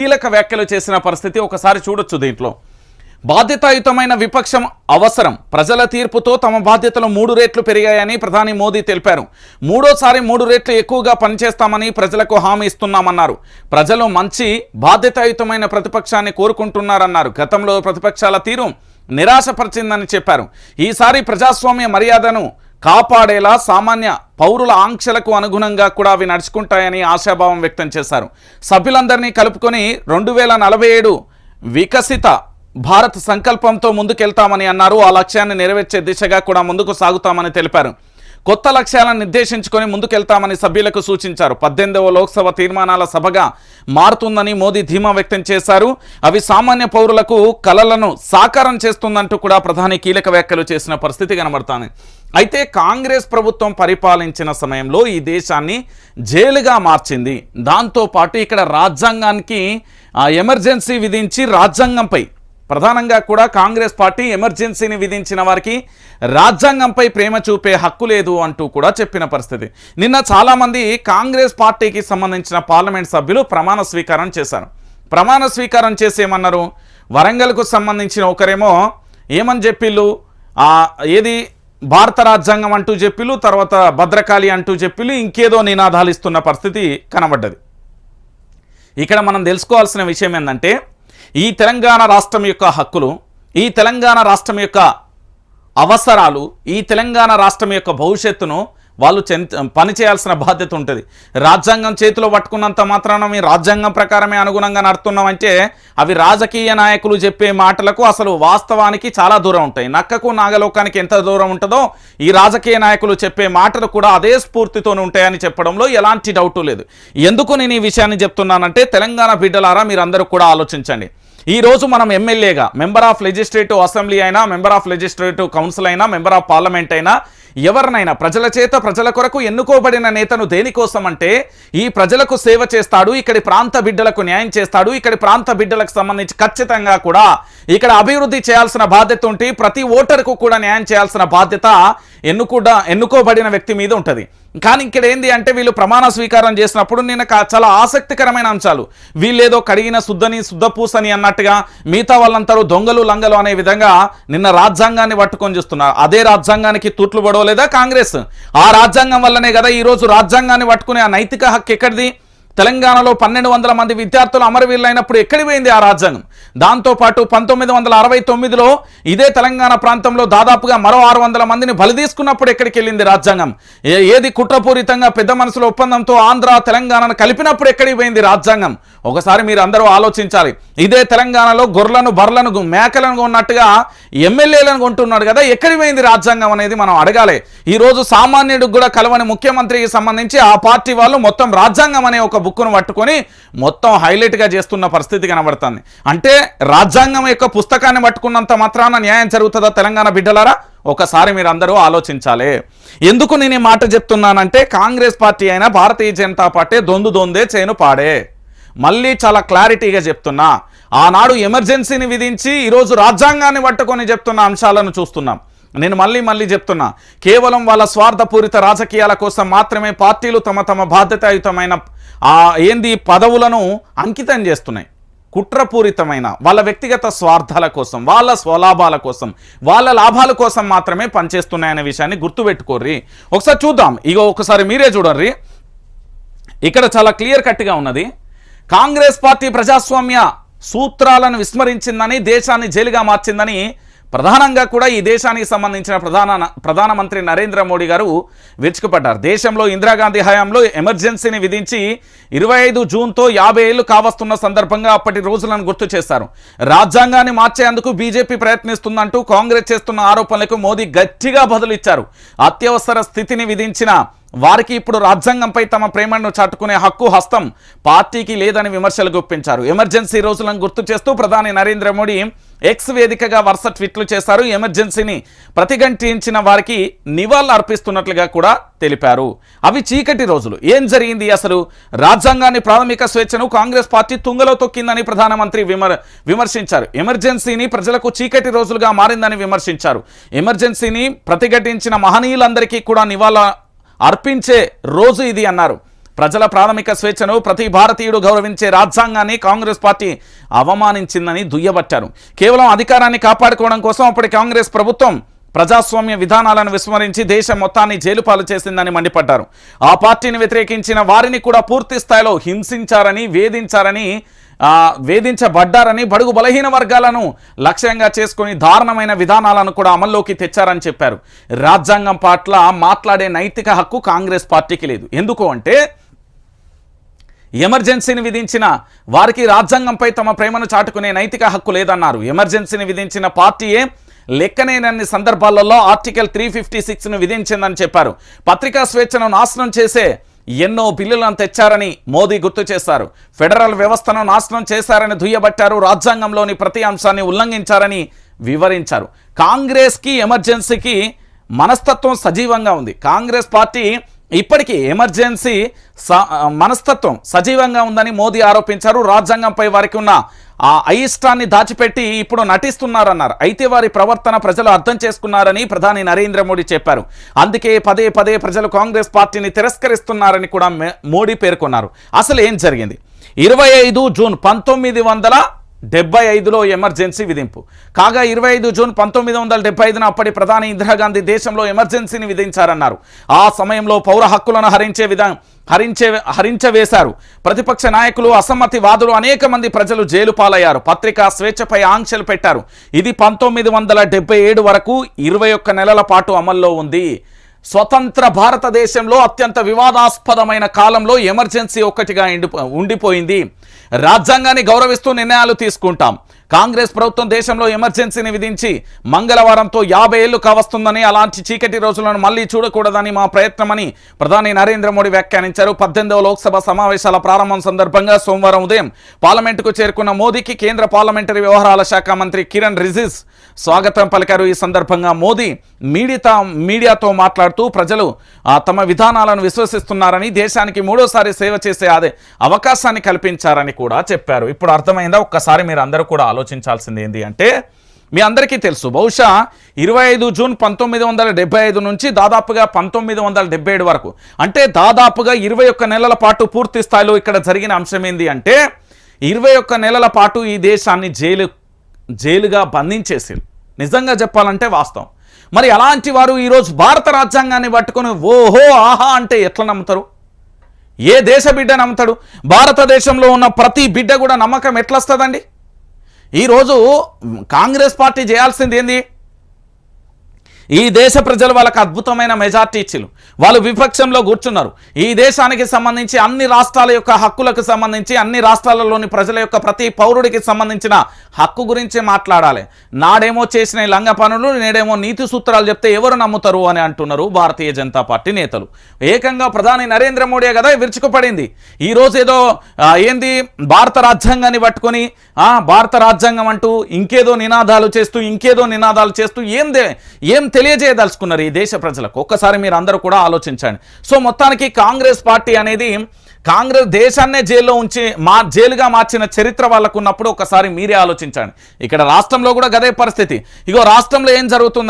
కీలక వ్యాఖ్యలు చేసిన పరిస్థితి ఒకసారి చూడొచ్చు దీంట్లో. బాధ్యతాయుతమైన విపక్షం అవసరం. ప్రజల తీర్పుతో తమ బాధ్యతలు మూడు రేట్లు పెరిగాయని ప్రధాని మోదీ తెలిపారు. మూడోసారి మూడు రేట్లు ఎక్కువగా పనిచేస్తామని ప్రజలకు హామీ ఇస్తున్నామన్నారు. ప్రజలు మంచి బాధ్యతాయుతమైన ప్రతిపక్షాన్ని కోరుకుంటున్నారన్నారు. గతంలో ప్రతిపక్షాల తీరు నిరాశపరిచిందని చెప్పారు. ఈసారి ప్రజాస్వామ్య మర్యాదను కాపాడేలా సామాన్య పౌరుల ఆంక్షలకు అనుగుణంగా కూడా అవి నడుచుకుంటాయని ఆశాభావం వ్యక్తం చేశారు. సభ్యులందరినీ కలుపుకొని రెండు వేల నలభై ఏడు వికసిత భారత్ సంకల్పంతో ముందుకెళ్తామని అన్నారు. ఆ లక్ష్యాన్ని నెరవేర్చే దిశగా కూడా ముందుకు సాగుతామని తెలిపారు. కొత్త లక్ష్యాలను నిర్దేశించుకొని ముందుకెళ్తామని సభ్యులకు సూచించారు. పద్దెనిమిదవ లోక్సభ తీర్మానాల సభగా మారుతుందని మోదీ ధీమా వ్యక్తం చేశారు. అవి సామాన్య పౌరులకు కలలను సాకారం చేస్తుందంటూ కూడా ప్రధాని కీలక వ్యాఖ్యలు చేసిన పరిస్థితి కనబడుతోంది. అయితే కాంగ్రెస్ ప్రభుత్వం పరిపాలించిన సమయంలో ఈ దేశాన్ని జైలుగా మార్చింది. దాంతోపాటు ఇక్కడ రాజ్యాంగానికి ఆ, ఎమర్జెన్సీ విధించి రాజ్యాంగంపై ప్రధానంగా కూడా కాంగ్రెస్ పార్టీ ఎమర్జెన్సీని విధించిన వారికి రాజ్యాంగంపై ప్రేమ చూపే హక్కు లేదు అంటూ కూడా చెప్పిన పరిస్థితి. నిన్న చాలామంది కాంగ్రెస్ పార్టీకి సంబంధించిన పార్లమెంట్ సభ్యులు ప్రమాణ స్వీకారం చేశారు. ప్రమాణ స్వీకారం చేసేమన్నారు? వరంగల్కు సంబంధించిన ఒకరేమో ఏమని చెప్పిళ్ళు? ఏది భారత రాజ్యాంగం అంటూ చెప్పిళ్ళు తర్వాత భద్రకాళి అంటూ చెప్పిళ్ళు ఇంకేదో నినాదాలు ఇస్తున్న పరిస్థితి కనబడ్డది. ఇక్కడ మనం తెలుసుకోవాల్సిన విషయం ఏంటంటే ఈ తెలంగాణ రాష్ట్రం యొక్క హక్కులు ఈ తెలంగాణ రాష్ట్రం యొక్క అవసరాలు ఈ తెలంగాణ రాష్ట్రం యొక్క భవిష్యత్తును వాళ్ళు చెన్ పని చేయాల్సిన బాధ్యత ఉంటుంది. రాజ్యాంగం చేతిలో పట్టుకున్నంత మాత్రాన మీ రాజ్యాంగం ప్రకారమే అనుగుణంగా నడుతున్నామంటే అవి రాజకీయ నాయకులు చెప్పే మాటలకు అసలు వాస్తవానికి చాలా దూరం ఉంటాయి. నక్కకు నాగలోకానికి ఎంత దూరం ఉంటుందో ఈ రాజకీయ నాయకులు చెప్పే మాటలు కూడా అదే స్ఫూర్తితోనే ఉంటాయని చెప్పడంలో ఎలాంటి డౌటు లేదు. ఎందుకు నేను ఈ విషయాన్ని చెప్తున్నానంటే తెలంగాణ బిడ్డలారా మీరందరూ కూడా ఆలోచించండి. ఈ రోజు మనం ఎమ్మెల్యేగా మెంబర్ ఆఫ్ లెజిస్లేటివ్ అసెంబ్లీ అయినా మెంబర్ ఆఫ్ లెజిస్లేటివ్ కౌన్సిల్ అయినా మెంబర్ ఆఫ్ పార్లమెంట్ అయినా ఎవరినైనా ప్రజల చేత ప్రజల కొరకు ఎన్నుకోబడిన నేతను దేనికోసం అంటే ఈ ప్రజలకు సేవ చేస్తాడు ఇక్కడి ప్రాంత బిడ్డలకు న్యాయం చేస్తాడు ఇక్కడి ప్రాంత బిడ్డలకు సంబంధించి ఖచ్చితంగా కూడా ఇక్కడ అభివృద్ధి చేయాల్సిన బాధ్యత ఉంటే ప్రతి ఓటరుకు కూడా న్యాయం చేయాల్సిన బాధ్యత ఎన్నుకుండా ఎన్నుకోబడిన వ్యక్తి మీద ఉంటుంది. కానీ ఇక్కడ ఏంది అంటే వీళ్ళు ప్రమాణ స్వీకారం చేసినప్పుడు నేను చాలా ఆసక్తికరమైన అంశాలు. వీళ్ళేదో కడిగిన శుద్ధని శుద్ధపూసని అన్నట్టుగా మిగతా వాళ్ళంతరూ దొంగలు లంగలు అనే విధంగా నిన్న రాజ్యాంగాన్ని పట్టుకొని చూస్తున్నారు. అదే రాజ్యాంగానికి తూట్లు లేదా కాంగ్రెస్? ఆ రాజ్యాంగం వల్లనే కదా ఈ రోజు రాజ్యాంగాన్ని పట్టుకునే ఆ నైతిక హక్కు ఎక్కడిది? తెలంగాణలో పన్నెండు వందల మంది విద్యార్థులు అమరవీరులైనప్పుడు ఎక్కడి పోయింది ఆ రాజ్యాంగం? దాంతోపాటు పంతొమ్మిది వందల అరవై తొమ్మిదిలో ఇదే తెలంగాణ ప్రాంతంలో దాదాపుగా మరో ఆరు వందల మందిని బలి తీసుకున్నప్పుడు ఎక్కడికి వెళ్ళింది రాజ్యాంగం? ఏ- ఏది కుట్రపూరితంగా పెద్ద మనసుల ఒప్పందంతో ఆంధ్ర తెలంగాణను కలిపినప్పుడు ఎక్కడికి పోయింది రాజ్యాంగం? ఒకసారి మీరు అందరూ ఆలోచించాలి. ఇదే తెలంగాణలో గొర్రెలను బర్రలను మేకలను ఉన్నట్టుగా ఎమ్మెల్యేలను కొంటున్నాడు కదా ఎక్కడి పోయింది రాజ్యాంగం అనేది మనం అడగాలి. ఈ రోజు సామాన్యుడికి కూడా కలవని ముఖ్యమంత్రికి సంబంధించి ఆ పార్టీ వాళ్ళు మొత్తం రాజ్యాంగం అనే ఒక బుక్ను పట్టుకొని మొత్తం హైలైట్గా చేస్తున్న పరిస్థితి కనబడుతుంది. అంటే రాజ్యాంగం యొక్క పుస్తకాన్ని పట్టుకున్నంత మాత్రాన న్యాయం జరుగుతుందా తెలంగాణ బిడ్డలారా? ఒకసారి మీరు అందరూ ఆలోచించాలి. ఎందుకు నేను ఈ మాట చెప్తున్నానంటే కాంగ్రెస్ పార్టీ అయినా భారతీయ జనతా పార్టీ దొందు దొందే చేను పాడే. మళ్ళీ చాలా క్లారిటీగా చెప్తున్నా. ఆనాడు ఎమర్జెన్సీని విధించి ఈరోజు రాజ్యాంగాన్ని పట్టుకొని చెప్తున్న అంశాలను చూస్తున్నాం. నేను మళ్ళీ మళ్ళీ చెప్తున్నా కేవలం వాళ్ళ స్వార్థపూరిత రాజకీయాల కోసం మాత్రమే పార్టీలు తమ తమ బాధ్యతాయుతమైన ఏంది పదవులను అంకితం చేస్తున్నాయి. కుట్రపూరితమైన వాళ్ళ వ్యక్తిగత స్వార్థాల కోసం వాళ్ళ స్వలాభాల కోసం వాళ్ళ లాభాల కోసం మాత్రమే పనిచేస్తున్నాయనే విషయాన్ని గుర్తుపెట్టుకోర్రి. ఒకసారి చూద్దాం. ఇగో ఒకసారి మీరే చూడర్రి ఇక్కడ చాలా క్లియర్ కట్గా ఉన్నది. కాంగ్రెస్ పార్టీ ప్రజాస్వామ్య సూత్రాలను విస్మరించిందని దేశాన్ని జైలుగా మార్చిందని ప్రధానంగా కూడా ఈ దేశానికి సంబంధించిన ప్రధాన ప్రధానమంత్రి నరేంద్ర మోడీ గారు విరుచుకుపడ్డారు. దేశంలో ఇందిరాగాంధీ హయాంలో ఎమర్జెన్సీని విధించి ఇరవై ఐదు జూన్తో యాభై ఏళ్ళు కావస్తున్న సందర్భంగా అప్పటి రోజులను గుర్తు చేశారు. రాజ్యాంగాన్ని మార్చేందుకు బీజేపీ ప్రయత్నిస్తుందంటూ కాంగ్రెస్ చేస్తున్న ఆరోపణలకు మోదీ గట్టిగా బదులిచ్చారు. అత్యవసర స్థితిని విధించిన వారికి ఇప్పుడు రాజ్యాంగంపై తమ ప్రేమను చాటుకునే హక్కు హస్తం పార్టీకి లేదని విమర్శలు గుప్పించారు. ఎమర్జెన్సీ రోజులను గుర్తు చేస్తూ ప్రధాని నరేంద్ర మోడీ ఎక్స్ వేదికగా వరుస ట్వీట్లు చేశారు. ఎమర్జెన్సీని ప్రతిఘటించిన వారికి నివాళులు అర్పిస్తున్నట్లుగా కూడా తెలిపారు. అవి చీకటి రోజులు. ఏం జరిగింది అసలు? రాజ్యాంగాన్ని ప్రాథమిక స్వేచ్ఛను కాంగ్రెస్ పార్టీ తుంగలో తొక్కిందని ప్రధానమంత్రి విమర్ విమర్శించారు. ఎమర్జెన్సీని ప్రజలకు చీకటి రోజులుగా మారిందని విమర్శించారు. ఎమర్జెన్సీని ప్రతిఘటించిన మహనీయులందరికీ కూడా నివాళ అర్పించే రోజు ఇది అన్నారు. ప్రజల ప్రాథమిక స్వేచ్ఛను ప్రతి భారతీయుడు గౌరవించే రాజ్యాంగాన్ని కాంగ్రెస్ పార్టీ అవమానించిందని దుయ్యబట్టారు. కేవలం అధికారాన్ని కాపాడుకోవడం కోసం అప్పటి కాంగ్రెస్ ప్రభుత్వం ప్రజాస్వామ్య విధానాలను విస్మరించి దేశం మొత్తాన్ని జైలుపాలు చేసిందని మండిపడ్డారు. ఆ పార్టీని వ్యతిరేకించిన వారిని కూడా పూర్తి స్థాయిలో హింసించారని వేధించారని వేధించబడ్డారని బడుగు బలహీన వర్గాలను లక్ష్యంగా చేసుకుని దారుణమైన విధానాలను కూడా అమల్లోకి తెచ్చారని చెప్పారు. రాజ్యాంగం పట్ల మాట్లాడే నైతిక హక్కు కాంగ్రెస్ పార్టీకి లేదు. ఎందుకు అంటే ఎమర్జెన్సీని విధించిన వారికి రాజ్యాంగంపై తమ ప్రేమను చాటుకునే నైతిక హక్కు లేదన్నారు. ఎమర్జెన్సీని విధించిన పార్టీయే లెక్కనేనన్ని సందర్భాలలో ఆర్టికల్ త్రీ ఫిఫ్టీ సిక్స్ను విధించిందని చెప్పారు. పత్రికా స్వేచ్ఛను నాశనం చేసే ఎన్నో బిల్లులను తెచ్చారని మోదీ గుర్తు చేశారు. ఫెడరల్ వ్యవస్థను నాశనం చేశారని దుయ్యబట్టారు. రాజ్యాంగంలోని ప్రతి అంశాన్ని ఉల్లంఘించారని వివరించారు. కాంగ్రెస్కి ఎమర్జెన్సీకి మనస్తత్వం సజీవంగా ఉంది. కాంగ్రెస్ పార్టీ ఇప్పటికీ ఎమర్జెన్సీ స- మనస్తత్వం సజీవంగా ఉందని మోదీ ఆరోపించారు. రాజ్యాంగంపై వారికి ఉన్న ఆ అయిష్టాన్ని దాచిపెట్టి ఇప్పుడు నటిస్తున్నారన్నారు. అయితే వారి ప్రవర్తన ప్రజలు అర్థం చేసుకున్నారని ప్రధాని నరేంద్ర మోడీ చెప్పారు. అందుకే పదే పదే ప్రజలు కాంగ్రెస్ పార్టీని తిరస్కరిస్తున్నారని కూడా మోడీ పేర్కొన్నారు. అసలు ఏం జరిగింది? ఇరవై ఐదు జూన్ పంతొమ్మిది వందల డెబ్బై ఐదులో ఎమర్జెన్సీ విధింపు. కాగా ఇరవై ఐదు జూన్ పంతొమ్మిది వందల డెబ్బై ఐదున అప్పటి ప్రధాని ఇందిరాగాంధీ దేశంలో ఎమర్జెన్సీని విధించారన్నారు. ఆ సమయంలో పౌర హక్కులను హరించే విధానం హరించే హరించవేశారు. ప్రతిపక్ష నాయకులు అసమ్మతి వాదులు అనేక మంది ప్రజలు జైలు పాలయ్యారు. పత్రికా స్వేచ్ఛపై ఆంక్షలు పెట్టారు. ఇది పంతొమ్మిది వందల ఏడు వరకు ఇరవై ఒక్క నెలల పాటు అమల్లో ఉంది. స్వతంత్ర భారతదేశంలో అత్యంత వివాదాస్పదమైన కాలంలో ఎమర్జెన్సీ ఒక్కటిగా ఉండిపోయింది. రాజ్యాంగాన్ని గౌరవిస్తూ నిర్ణయాలు తీసుకుంటాం. కాంగ్రెస్ ప్రభుత్వం దేశంలో ఎమర్జెన్సీని విధించి మంగళవారంతో యాభై ఏళ్ళు కావస్తుందని అలాంటి చీకటి రోజులను మళ్ళీ చూడకూడదని మా ప్రయత్నమని ప్రధాని నరేంద్ర మోడీ వ్యాఖ్యానించారు. పద్దెనిమిదవ లోక్సభ సమావేశాల ప్రారంభం సందర్భంగా సోమవారం ఉదయం పార్లమెంటుకు చేరుకున్న మోదీకి కేంద్ర పార్లమెంటరీ వ్యవహారాల శాఖ మంత్రి కిరణ్ రిజిజ్ స్వాగతం పలికారు. ఈ సందర్భంగా మోదీ మీడియా మీడియాతో మాట్లాడుతూ ప్రజలు ఆ, తమ విధానాలను విశ్వసిస్తున్నారని దేశానికి మూడోసారి సేవ చేసే అదే అవకాశాన్ని కల్పించారని కూడా చెప్పారు. ఇప్పుడు అర్థమైందా? ఒక్కసారి మీరు అందరూ కూడా ఆలోచించాల్సింది ఏంటి అంటే మీ అందరికీ తెలుసు బహుశా ఇరవై ఐదు జూన్ పంతొమ్మిది వందల డెబ్బై ఐదు నుంచి దాదాపుగా పంతొమ్మిది వందల డెబ్బై ఏడు వరకు. అంటే దాదాపుగా ఇరవై ఒక్క నెలల పాటు పూర్తి స్థాయిలో ఇక్కడ జరిగిన అంశం ఏంది అంటే ఇరవై ఒక్క నెలల పాటు ఈ దేశాన్ని జైలు జైలుగా బంధించేసి నిజంగా చెప్పాలంటే వాస్తవం. మరి అలాంటి వారు ఈరోజు భారత రాజ్యాంగాన్ని పట్టుకొని ఓహో ఆహా అంటే ఎట్లా నమ్ముతారు? ఏ దేశ బిడ్డ నమ్ముతాడు? భారతదేశంలో ఉన్న ప్రతి బిడ్డ కూడా నమ్మకం ఎట్లా వస్తుందండి ఈరోజు కాంగ్రెస్ పార్టీ చేయాల్సింది ఏంది? ఈ దేశ ప్రజలు వాళ్ళకి అద్భుతమైన మెజార్టీ ఇచ్చిలు వాళ్ళు విపక్షంలో కూర్చున్నారు. ఈ దేశానికి సంబంధించి అన్ని రాష్ట్రాల యొక్క హక్కులకు సంబంధించి అన్ని రాష్ట్రాలలోని ప్రజల యొక్క ప్రతి పౌరుడికి సంబంధించిన హక్కు గురించి మాట్లాడాలి. నాడేమో చేసిన లంగ పనులు నేడేమో నీతి సూత్రాలు చెప్తే ఎవరు నమ్ముతారు అని అంటున్నారు భారతీయ జనతా పార్టీ నేతలు. ఏకంగా ప్రధాని నరేంద్ర మోడీ కదా విరుచుకుపడింది. ఈ రోజు ఏదో ఏంది భారత రాజ్యాంగాన్ని పట్టుకొని ఆ భారత రాజ్యాంగం అంటూ ఇంకేదో నినాదాలు చేస్తూ ఇంకేదో నినాదాలు చేస్తూ ఏందే ఏం తెలియజేయదలుచుకున్నారు ఈ దేశ ప్రజలకు. ఒక్కసారి మీరు అందరూ కూడా ఆలోచించండి. సో మొత్తానికి కాంగ్రెస్ పార్టీ అనేది కాంగ్రెస్ దేశాన్నే జైల్లో ఉంచి మా జైలుగా మార్చిన చరిత్ర వాళ్ళకు ఉన్నప్పుడు ఒకసారి మీరే ఆలోచించండి. ఇక్కడ రాష్ట్రంలో కూడా గదే పరిస్థితి. ఇగో రాష్ట్రంలో ఏం జరుగుతుందంటే